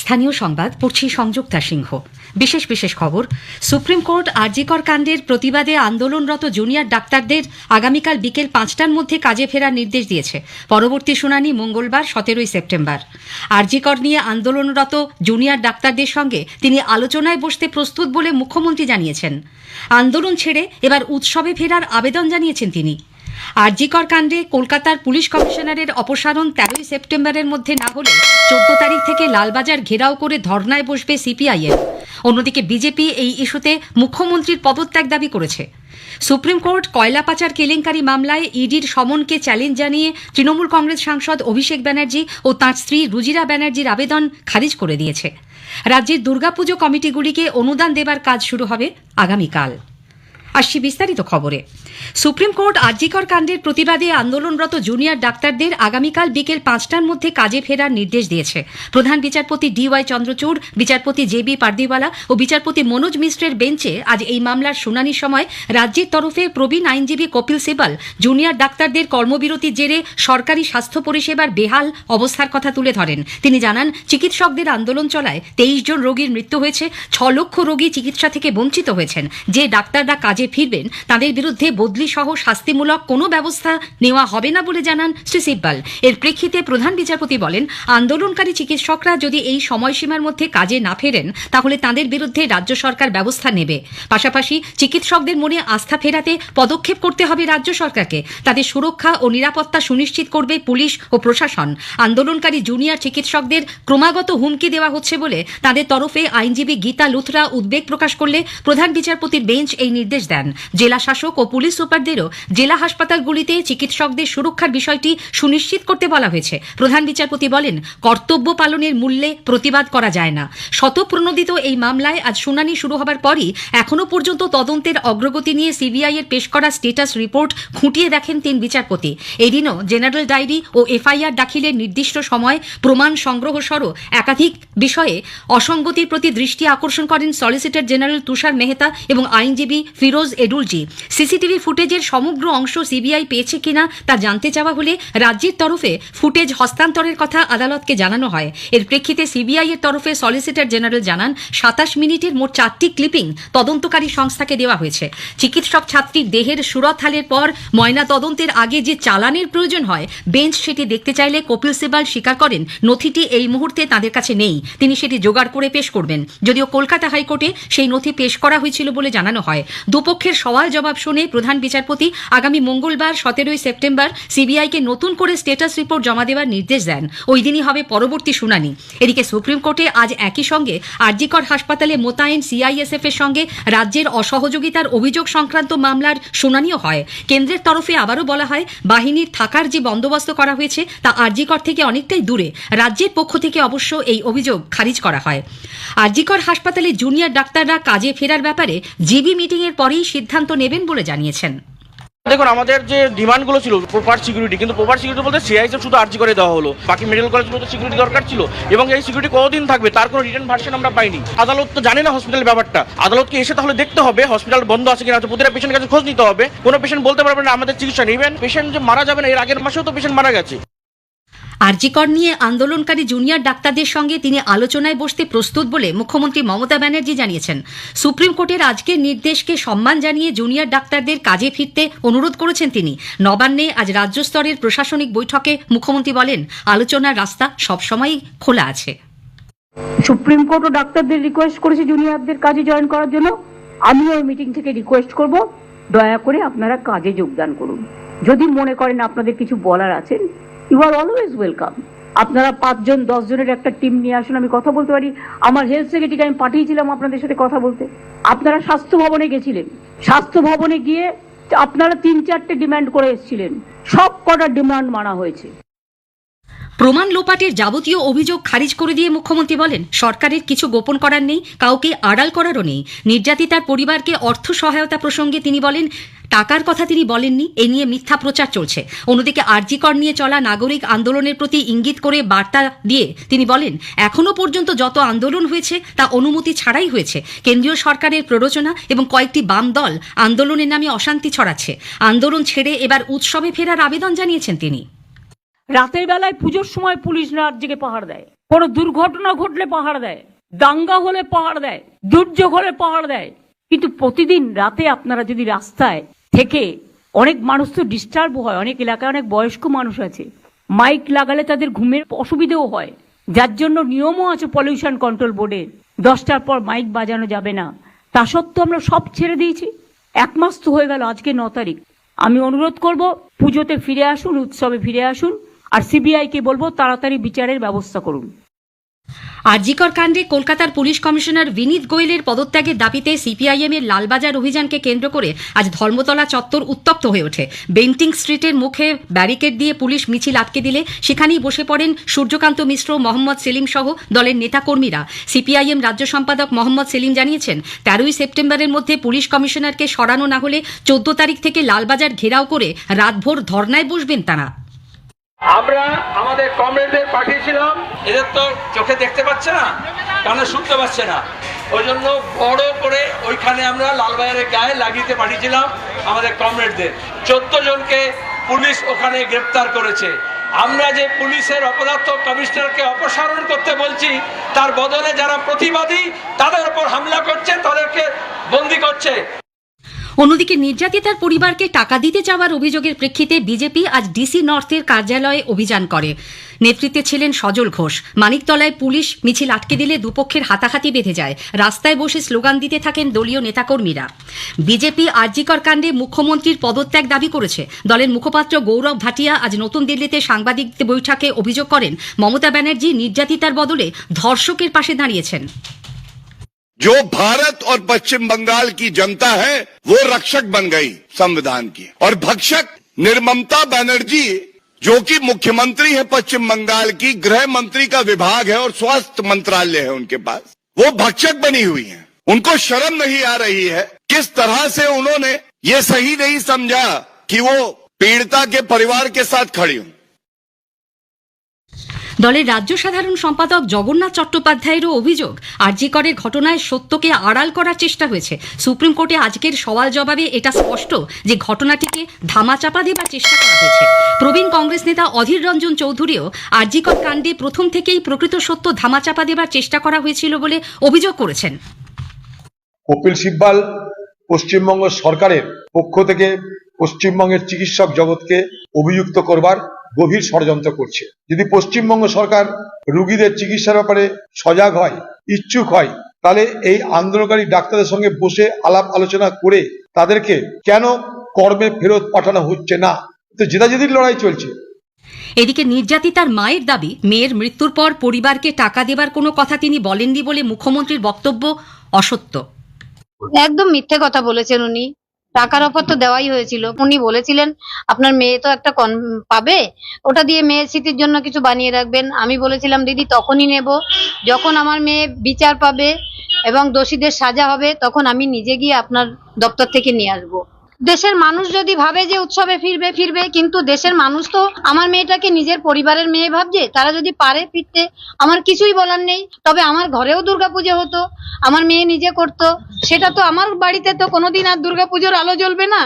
স্থানীয় সংবাদ, পড়ছি সংযুক্তা সিংহ। বিশেষ বিশেষ খবর, সুপ্রিম কোর্ট আরজিকর কাণ্ডের প্রতিবাদে আন্দোলনরত জুনিয়র ডাক্তারদের আগামীকাল বিকেল পাঁচটার মধ্যে কাজে ফেরার নির্দেশ দিয়েছে। পরবর্তী শুনানি মঙ্গলবার, সতেরোই সেপ্টেম্বর। আরজিকর নিয়ে আন্দোলনরত জুনিয়র ডাক্তারদের সঙ্গে তিনি আলোচনায় বসতে প্রস্তুত বলে মুখ্যমন্ত্রী জানিয়েছেন। আন্দোলন ছেড়ে এবার উৎসবে ফেরার আবেদন জানিয়েছেন তিনি। আরজিকর কাণ্ডে কলকাতার পুলিশ কমিশনারের অপসারণ তেরোই সেপ্টেম্বরের মধ্যে না হলে চোদ্দ তারিখ থেকে লালবাজার ঘেরাও করে ধর্নায় বসবে সিপিআইএম। অন্যদিকে বিজেপি এই ইস্যুতে মুখ্যমন্ত্রীর পদত্যাগ দাবি করেছে। সুপ্রিম কোর্ট কয়লা পাচার কেলেঙ্কারি মামলায় ইডির সমনকে চ্যালেঞ্জ জানিয়ে তৃণমূল কংগ্রেস সাংসদ অভিষেক ব্যানার্জি ও তাঁর স্ত্রী রুজিরা ব্যানার্জির আবেদন খারিজ করে দিয়েছে। রাজ্যের দুর্গাপুজো কমিটিগুলিকে অনুদান দেবার কাজ শুরু হবে আগামীকাল। আসছি বিস্তারিত খবরে। সুপ্রিম কোর্ট আরজিকর কাণ্ডের প্রতিবাদে আন্দোলনরত জুনিয়র ডাক্তারদের আগামীকাল বিকেল পাঁচটার মধ্যে কাজে ফেরার নির্দেশ দিয়েছে। প্রধান বিচারপতি ডি ওয়াই চন্দ্রচূড়, বিচারপতি জে বি পার্দিওয়ালা ও বিচারপতি মনোজ মিশ্রের বেঞ্চে আজ এই মামলার শুনানির সময় রাজ্যের তরফে প্রবীণ আইনজীবী কপিল সিবাল, জুনিয়র ডাক্তারদের কর্মবিরতির জেরে সরকারি স্বাস্থ্য পরিষেবার বেহাল অবস্থার কথা তুলে ধরেন। তিনি জানান, চিকিৎসকদের আন্দোলন চলায় তেইশ জন রোগীর মৃত্যু হয়েছে, ছ লক্ষ রোগী চিকিৎসা থেকে বঞ্চিত হয়েছেন। যে ডাক্তাররা কাজে ফিরবেন, তাদের বিরুদ্ধে বদলি সহ শাস্তিমূলক কোনো ব্যবস্থা নেওয়া হবে না বলে জানান শ্রী সিব্বাল। এর প্রেক্ষিতে প্রধান বিচারপতি বলেন, আন্দোলনকারী চিকিৎসকরা যদি এই সময়সীমার মধ্যে কাজে না ফেরেন, তাহলে তাদের বিরুদ্ধে রাজ্য সরকার ব্যবস্থা নেবে। পাশাপাশি চিকিৎসকদের মনে আস্থা ফেরাতে পদক্ষেপ করতে হবে রাজ্য সরকারকে। তাদের সুরক্ষা ও নিরাপত্তা সুনিশ্চিত করবে পুলিশ ও প্রশাসন। আন্দোলনকারী জুনিয়র চিকিৎসকদের ক্রমাগত হুমকি দেওয়া হচ্ছে বলে তাদের তরফে আইনজীবী গীতা লুথরা উদ্বেগ প্রকাশ করলে প্রধান বিচারপতির বেঞ্চ এই নির্দেশ দেন। জেলা শাসক ও পুলিশ সুপারদেরও জেলা হাসপাতালগুলিতে চিকিৎসকদের সুরক্ষার বিষয়টি সুনিশ্চিত করতে বলা হয়েছে। প্রধান বিচারপতি বলেন, কর্তব্য পালনের মূল্যে প্রতিবাদ করা যায় না। শতপ্রণোদিত এই মামলায় আজ শুনানি শুরু হবার পরই এখনও পর্যন্ত তদন্তের অগ্রগতি নিয়ে সিবিআই এর পেশ করা স্টেটাস রিপোর্ট খুঁটিয়ে দেখেন তিন বিচারপতি। এদিনও জেনারেল ডায়েরি ও এফআইআর দাখিলের নির্দিষ্ট সময় প্রমাণ সংগ্রহ সহ একাধিক বিষয়ে অসঙ্গতির প্রতি দৃষ্টি আকর্ষণ করেন সলিসিটর জেনারেল তুষার মেহতা এবং আইনজীবী ফিরোজ এডুলজি। সিসিটিভি ফুটেজের সমগ্র অংশ সিবিআই পেয়েছে কিনা তা জানতে চাওয়া হলে রাজ্যের তরফে ফুটেজ হস্তান্তরের কথা আদালতকে জানানো হয়। এর প্রেক্ষিতে সিবিআই এর তরফে সলিসিটর জেনারেল জানান, সাতাশ মিনিটের মোট চারটি ক্লিপিং তদন্তকারী সংস্থাকে দেওয়া হয়েছে। চিকিৎসক ছাত্রীর দেহের সুরতহালের পর ময়না তদন্তের আগে যে চালানের প্রয়োজন হয়, বেঞ্চ সেটি দেখতে চাইলে কপিল সিবাল স্বীকার করেন, নথিটি এই মুহূর্তে তাদের কাছে নেই। তিনি সেটি জোগাড় করে পেশ করবেন। যদিও কলকাতা হাইকোর্টে সেই নথি পেশ করা হয়েছিল বলে জানানো হয়। দুপক্ষের সওয়াল জবাব শুনে প্রধান বিচারপতি আগামী মঙ্গলবার, সতেরোই সেপ্টেম্বর সিবিআইকে নতুন করে স্টেটাস রিপোর্ট জমা দেওয়ার নির্দেশ দেন। ওই দিনই হবে পরবর্তী শুনানি। এদিকে সুপ্রিম কোর্টে আজ একই সঙ্গে আরজিকর হাসপাতালে মোতায়েন সিআইএসএফ এর সঙ্গে রাজ্যের অসহযোগিতার অভিযোগ সংক্রান্ত মামলার শুনানিও হয়। কেন্দ্রের তরফে আবারও বলা হয়, বাহিনীর থাকার যে বন্দোবস্ত করা হয়েছে তা আরজিকর থেকে অনেকটাই দূরে। রাজ্যের পক্ষ থেকে অবশ্য এই অভিযোগ খারিজ করা হয়। আরজিকর হাসপাতালে জুনিয়র ডাক্তাররা কাজে ফেরার ব্যাপারে জিবি মিটিংয়ের পরেই সিদ্ধান্ত নেবেন বলে জানিয়েছেন দেখুন, আমাদের যে ডিমান্ডগুলো ছিল প্রপার সিকিউরিটি কিন্তু প্রপার সিকিউরিটি বলতে সিআইএসএফ শুধু আর্জি করে দেওয়া হলো। বাকি মেডিকেল কলেজগুলোতে সিকিউরিটি দরকার ছিল, এবং এই সিকিউরিটি কতদিন থাকবে, তার কোনো রিটার্ন ভার্সন আমরা পাইনি। আদালত তো জানে না হসপিটাল ব্যাপারটা। আদালতকে এসে তাহলে দেখতে হবে হসপিটাল বন্ধ আছে কিনা প্রতিটা পেশেন্টের কাছে খোঁজ নিতে হবে। কোনো পেশেন্ট বলতে পারবে না, আমাদের চিকিৎসা নেবেন পেশেন্ট যে মারা যাবে না, এর আগের মাসেও তো পেশেন্ট মারা গেছে। আরজিকর নিয়ে আন্দোলনকারী জুনিয়র ডাক্তারদের সঙ্গে তিনি আলোচনায় বসতে প্রস্তুত বলে মুখ্যমন্ত্রী মমতা ব্যানার্জি জানিয়েছেন। সুপ্রিম কোর্টের আজকের নির্দেশকে সম্মান জানিয়ে জুনিয়র ডাক্তারদের কাজে ফিরতে অনুরোধ করেছেন তিনি। নবান্নে আজ রাজ্য স্তরের প্রশাসনিক বৈঠকে মুখ্যমন্ত্রী বলেন, আলোচনার রাস্তা সবসময়ই খোলা আছে। সুপ্রিম কোর্ট ও ডাক্তারদের রিকোয়েস্ট করেছে জুনিয়রদের কাজে জয়েন করার জন্য। আমিও ওই মিটিং থেকে রিকোয়েস্ট করব। দয়া করে আপনারা কাজে যোগদান করুন। যদি মনে করেন আপনাদের কিছু বলার আছেন ইউ আর অলওয়েজ ওয়েলকাম আপনারা পাঁচজন দশ জনের একটা টিম নিয়ে আসুন, আমি কথা বলতে পারি। আমার হেলথ সেক্রেটারিকে আমি পাঠিয়েছিলাম আপনাদের সাথে কথা বলতে। আপনারা স্বাস্থ্য ভবনে গেছিলেন। স্বাস্থ্য ভবনে গিয়ে আপনারা তিন চারটে ডিমান্ড করে এসেছিলেন। সব কটা ডিমান্ড মানা হয়েছে। প্রমাণ লোপাটের যাবতীয় অভিযোগ খারিজ করে দিয়ে মুখ্যমন্ত্রী বলেন, সরকারের কিছু গোপন করার নেই, কাউকে আড়াল করারও নেই। নির্যাতিতার পরিবারকে অর্থ সহায়তা প্রসঙ্গে তিনি বলেন, টাকার কথা তিনি বলেননি, এ নিয়ে মিথ্যা প্রচার চলছে। অন্যদিকে আরজিকর নিয়ে চলা নাগরিক আন্দোলনের প্রতি ইঙ্গিত করে বার্তা দিয়ে তিনি বলেন, এখনও পর্যন্ত যত আন্দোলন হয়েছে, তা অনুমতি ছাড়াই হয়েছে। কেন্দ্রীয় সরকারের প্ররোচনা এবং কয়েকটি বাম দল আন্দোলনের নামে অশান্তি ছড়াচ্ছে। আন্দোলন ছেড়ে এবার উৎসবে ফেরার আবেদন জানিয়েছেন তিনি। রাতের বেলায় পুজোর সময় পুলিশ রাত জেগে পাহাড় দেয়। কোনো দুর্ঘটনা ঘটলে পাহাড় দেয়। দাঙ্গা হলে পাহাড় দেয়। দুর্যোগ হলে পাহাড় দেয়। কিন্তু প্রতিদিন রাতে আপনারা যদি রাস্তায় থেকে অনেক মানুষ তো ডিস্টার্ব হয়, অনেক এলাকায় অনেক বয়স্ক মানুষ আছে মাইক লাগালে তাদের ঘুমের অসুবিধেও হয়। যার জন্য নিয়মও আছে পলিউশন কন্ট্রোল বোর্ডের দশটার পর মাইক বাজানো যাবে না। তা সত্ত্বেও আমরা সব ছেড়ে দিয়েছি। এক মাস তো হয়ে গেল, আজকে ন তারিখ। আমি অনুরোধ করব, পুজোতে ফিরে আসুন, উৎসবে ফিরে আসুন। আর সিবিআইকে বলব, তাড়াতাড়ি বিচারের ব্যবস্থা করুন। আরজিকর কাণ্ডে কলকাতার পুলিশ কমিশনার বিনীত গোয়েলের পদত্যাগের দাবিতে সিপিআইএম এর লালবাজার অভিযানকে কেন্দ্র করে আজ ধর্মতলা চত্বর উত্তপ্ত হয়ে ওঠে। বেন্টিং স্ট্রিটের মুখে ব্যারিকেড দিয়ে পুলিশ মিছিল আটকে দিলে সেখানেই বসে পড়েন সূর্যকান্ত মিশ্র, মোহাম্মদ সেলিম সহ দলের নেতাকর্মীরা। সিপিআইএম রাজ্য সম্পাদক মোহাম্মদ সেলিম জানিয়েছেন, তেরোই সেপ্টেম্বরের মধ্যে পুলিশ কমিশনারকে সরানো না হলে চোদ্দ তারিখ থেকে লালবাজার ঘেরাও করে রাতভর ধর্নায় বসবেন তারা। আমরা আমাদের কমরেডদের পাঠিয়েছিলাম। এদের তো চোখে দেখতে পাচ্ছে না, কানে শুনতে পাচ্ছে না। ওই জন্য বড় করে ওইখানে আমরা লালবাজারের গায়ে লাগিয়ে পাঠিয়েছিলাম আমাদের কমরেডদের। চোদ্দ জনকে পুলিশ ওখানে গ্রেপ্তার করেছে। আমরা যে পুলিশের অপদার্থ কমিশনারকে অপসারণ করতে বলছি, তার বদলে যারা প্রতিবাদী, তাদের উপর হামলা করছে, তাদেরকে বন্দি করছে। অন্যদিকে নির্যাতিতার পরিবারকে টাকা দিতে চাওয়ার অভিযোগের প্রেক্ষিতে বিজেপি আজ ডিসি নর্থের কার্যালয়ে অভিযান করে। নেতৃত্বে ছিলেন সজল ঘোষ। মানিকতলায় পুলিশ মিছিল আটকে দিলে দুপক্ষের হাতাহাতি বেঁধে যায়। রাস্তায় বসে স্লোগান দিতে থাকেন দলীয় নেতাকর্মীরা। বিজেপি আরজিকর কাণ্ডে মুখ্যমন্ত্রীর পদত্যাগ দাবি করেছে। দলের মুখপাত্র গৌরব ভাটিয়া আজ নতুন দিল্লিতে সাংবাদিকদের বৈঠকে অভিযোগ করেন, মমতা ব্যানার্জি নির্যাতিতার বদলে ধর্ষকের পাশে দাঁড়িয়েছেন। जो भारत और पश्चिम बंगाल की जनता है, वो रक्षक बन गई संविधान की। और भक्षक निर्ममता बनर्जी, जो कि मुख्यमंत्री है पश्चिम बंगाल की, गृह मंत्री का विभाग है और स्वास्थ्य मंत्रालय है उनके पास, वो भक्षक बनी हुई है। उनको शर्म नहीं आ रही है किस तरह से उन्होंने ये सही नहीं समझा कि वो पीड़िता के परिवार के साथ खड़ी हूँ। দলের রাজ্য সাধারণ সম্পাদক জগন্নাথ চট্টোপাধ্যায়েরও অভিযোগ আরজিকরের ঘটনায় সত্যকে আড়াল করার চেষ্টা হয়েছে। সুপ্রিম কোর্টে আজকের সওয়াল জবাবে এটা স্পষ্ট যে ঘটনাটিকে ধামাচাপা দেবার চেষ্টা করা হয়েছে। প্রবীণ কংগ্রেস নেতা অধীর রঞ্জন চৌধুরীও আরজিকর কাণ্ডে প্রথম থেকেই প্রকৃত সত্য ধামাচাপা দেবার চেষ্টা করা হয়েছিল বলে অভিযোগ করেছেন। কপিল সিব্বাল পশ্চিমবঙ্গ সরকারের পক্ষ থেকে পশ্চিমবঙ্গের চিকিৎসক জগৎকে অভিযুক্ত করবার গভীর ষড়যন্ত্র করছে। যদি পশ্চিমবঙ্গ সরকার রুগীদের চিকিৎসার ব্যাপারে সজাগ হয় ইচ্ছুক হয় তাহলে এই আন্দোলনকারী ডাক্তারদের সঙ্গে বসে আলাপ আলোচনা করে তাদেরকে কেন কর্মে ফেরত পাঠানো হচ্ছে না? তো জেদাজেদির লড়াই চলছে। এদিকে নির্যাতিতার মায়ের দাবি মেয়ের মৃত্যুর পর পরিবারকে টাকা দেবার কোনো কথা তিনি বলেননি বলে মুখ্যমন্ত্রীর বক্তব্য অসত্য। একদম মিথ্যে কথা বলেছেন উনি। টাকার অফার তো দেওয়াই হয়েছিল। উনি বলেছিলেন, আপনার মেয়ে তো একটা কন, পাবে? ওটা দিয়ে মেয়ের স্মৃতির জন্য কিছু বানিয়ে রাখবেন। আমি বলেছিলাম, দিদি, তখনই নেব। যখন আমার মেয়ে বিচার পাবে এবং দোষীদের সাজা হবে, তখন আমি নিজে গিয়ে আপনার দপ্তর থেকে নিয়ে আসব। দেশের মানুষ যদি ভাবে যে উৎসবে ফিরবে ফিরবে, কিন্তু দেশের মানুষ তো আমার মেয়েটাকে নিজের পরিবারের মেয়ে ভাবছে, তারা যদি পারে ফিরতে, আমার কিছুই বলার নেই। তবে আমার ঘরেও দুর্গাপুজো হতো, আমার মেয়ে নিজে করতো, সেটা তো আমার বাড়িতে তো কোনোদিন আর দুর্গাপুজোর আলো জ্বলবে না।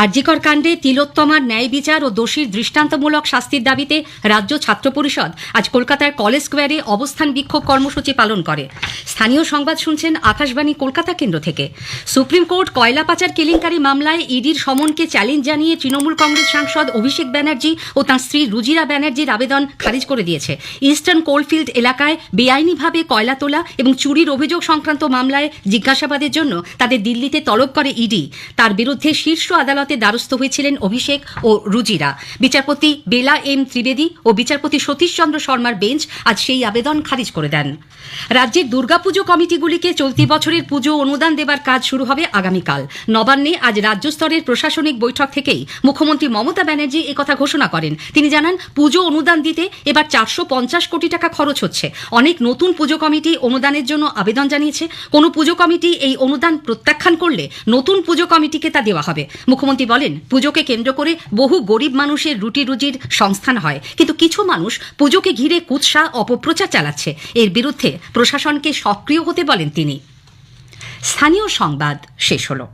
আরজিকর কাণ্ডে তিলোত্তমার ন্যায় বিচার ও দোষীর দৃষ্টান্তমূলক শাস্তির দাবিতে রাজ্য ছাত্র পরিষদ আজ কলকাতার কলেজ স্কোয়ারে অবস্থান বিক্ষোভ কর্মসূচি পালন করে। স্থানীয় সংবাদ শুনছেন আকাশবাণী কলকাতা কেন্দ্র থেকে। সুপ্রিম কোর্ট কয়লা পাচার কেলেঙ্কারি মামলায় ইডির সমনকে চ্যালেঞ্জ জানিয়ে তৃণমূল কংগ্রেস সাংসদ অভিষেক ব্যানার্জি ও তাঁর স্ত্রী রুজিরা ব্যানার্জির আবেদন খারিজ করে দিয়েছে। ইস্টার্ন কোলফিল্ড এলাকায় বেআইনিভাবে কয়লা তোলা এবং চুরির অভিযোগ সংক্রান্ত মামলায় জিজ্ঞাসাবাদের জন্য তাদের দিল্লিতে তলব করে ইডি। তার বিরুদ্ধে শীর্ষ আদালতে দ্বারস্থ হয়েছিলেন অভিষেক ও রুজিরা। বিচারপতি বেলা এম ত্রিবেদী ও বিচারপতি সতীশ চন্দ্র শর্মার বেঞ্চ আজ সেই আবেদন খারিজ করে দেন। রাজ্যের দুর্গাপুজো কমিটিগুলিকে চলতি বছরের পুজো অনুদান দেবার কাজ শুরু হবে আগামীকাল। নবান্নে আজ রাজ্য স্তরের প্রশাসনিক বৈঠক থেকেই মুখ্যমন্ত্রী মমতা ব্যানার্জি একথা ঘোষণা করেন। তিনি জানান, পুজো অনুদান দিতে এবার চারশো পঞ্চাশ কোটি টাকা খরচ হচ্ছে। অনেক নতুন পুজো কমিটি অনুদানের জন্য আবেদন জানিয়েছে। কোনো পুজো কমিটি এই অনুদান প্রত্যাখ্যান করলে নতুন পুজো কমিটিকে তা দেওয়া হবে। মুখ্যমন্ত্রী বলেন, পুজোকে কেন্দ্র করে বহু গরিব মানুষের রুটি রুজির সংস্থান হয়। কিন্তু কিছু মানুষ পুজোকে ঘিরে কুৎসা, অপপ্রচার চালাচ্ছে। এর বিরুদ্ধে প্রশাসনকে সক্রিয় হতে বলেন তিনি। স্থানীয় সংবাদ শেষ হলো।